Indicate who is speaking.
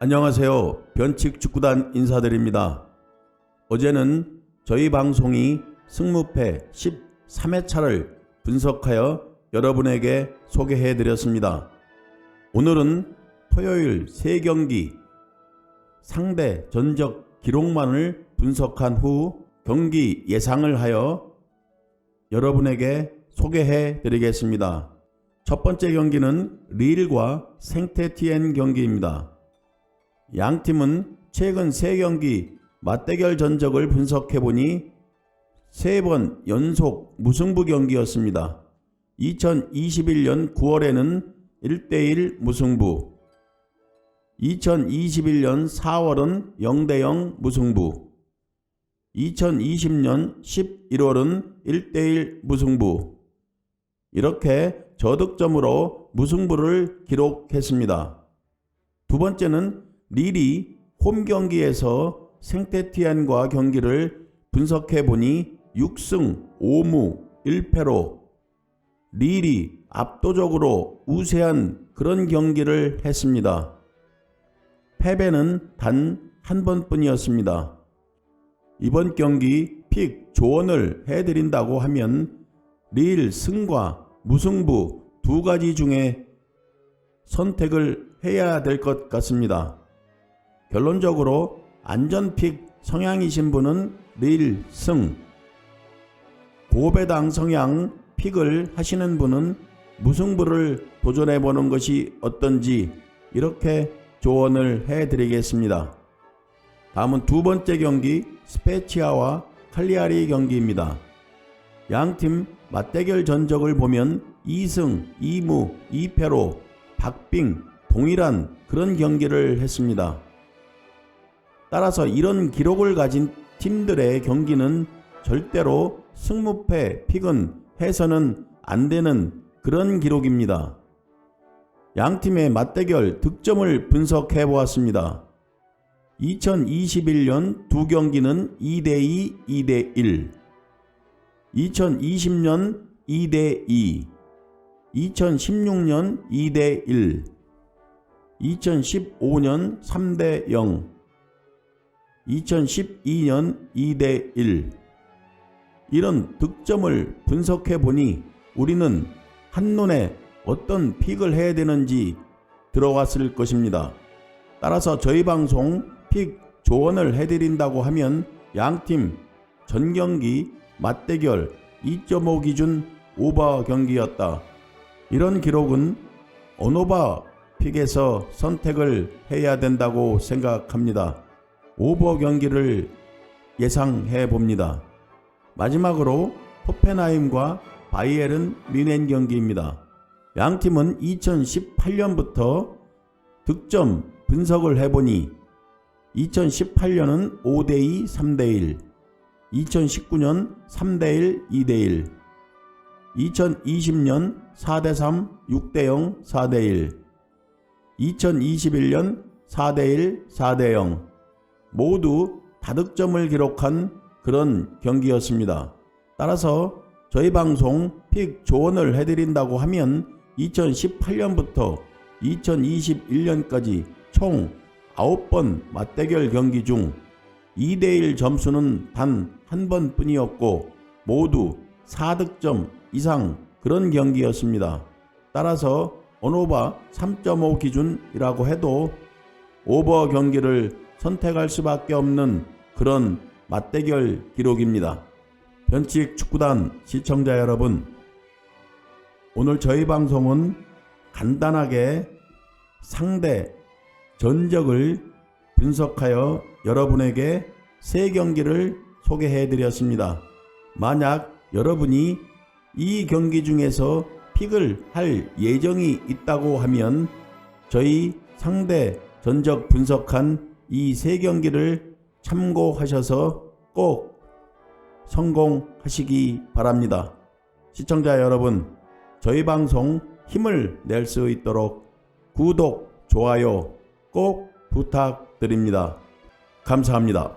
Speaker 1: 안녕하세요. 변칙 축구단 인사드립니다. 어제는 저희 방송이 승무패 13회차를 분석하여 여러분에게 소개해 드렸습니다. 오늘은 토요일 3경기 상대 전적 기록만을 분석한 후 경기 예상을 하여 여러분에게 소개해 드리겠습니다. 첫 번째 경기는 릴과 생테티엔 경기입니다. 양 팀은 최근 3경기 맞대결 전적을 분석해 보니 3번 연속 무승부 경기였습니다. 2021년 9월에는 1대1 무승부, 2021년 4월은 0대0 무승부, 2020년 11월은 1대1 무승부, 이렇게 저득점으로 무승부를 기록했습니다. 두 번째는 릴이 홈 경기에서 생테티안과 경기를 분석해 보니 6승 5무 1패로 릴이 압도적으로 우세한 그런 경기를 했습니다. 패배는 단 한 번뿐이었습니다. 이번 경기 픽 조언을 해드린다고 하면 릴 승과 무승부 두 가지 중에 선택을 해야 될 것 같습니다. 결론적으로 안전픽 성향이신 분은 릴 승, 고배당 성향 픽을 하시는 분은 무승부를 도전해 보는 것이 어떤지 이렇게 조언을 해 드리겠습니다. 다음은 두 번째 경기 스페치아와 칼리아리 경기입니다. 양팀 맞대결 전적을 보면 2승 2무 2패로 박빙 동일한 그런 경기를 했습니다. 따라서 이런 기록을 가진 팀들의 경기는 절대로 승무패 픽은 해서는 안 되는 그런 기록입니다. 양 팀의 맞대결 득점을 분석해 보았습니다. 2021년 두 경기는 2대2, 2대1, 2020년 2대2, 2016년 2대1, 2015년 3대0, 2012년 2대 1 이런 득점을 분석해 보니 우리는 한눈에 어떤 픽을 해야 되는지 들어왔을 것입니다. 따라서 저희 방송 픽 조언을 해드린다고 하면 양팀 전경기 맞대결 2.5 기준 오버 경기였다. 이런 기록은 언오바 픽에서 선택을 해야 된다고 생각합니다. 오버 경기를 예상해 봅니다. 마지막으로 호펜하임과 바이에른 뮌헨 경기입니다. 양 팀은 2018년부터 득점 분석을 해보니 2018년은 5대2, 3대1, 2019년 3대1, 2대1, 2020년 4대3, 6대0, 4대1, 2021년 4대1, 4대0 모두 다득점을 기록한 그런 경기였습니다. 따라서 저희 방송 픽 조언을 해드린다고 하면 2018년부터 2021년까지 총 9번 맞대결 경기 중 2대1 점수는 단 한 번뿐이었고 모두 4득점 이상 그런 경기였습니다. 따라서 언오바 3.5 기준이라고 해도 오버 경기를 선택할 수밖에 없는 그런 맞대결 기록입니다. 변칙 축구단 시청자 여러분, 오늘 저희 방송은 간단하게 상대 전적을 분석하여 여러분에게 세 경기를 소개해 드렸습니다. 만약 여러분이 이 경기 중에서 픽을 할 예정이 있다고 하면 저희 상대 전적 분석한 이 세 경기를 참고하셔서 꼭 성공하시기 바랍니다. 시청자 여러분, 저희 방송 힘을 낼 수 있도록 구독, 좋아요 꼭 부탁드립니다. 감사합니다.